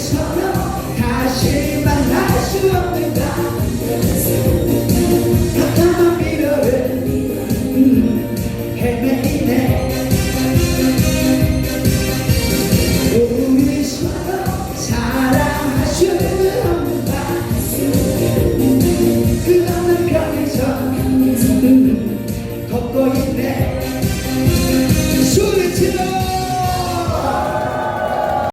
서로 다시 만날 수 없는가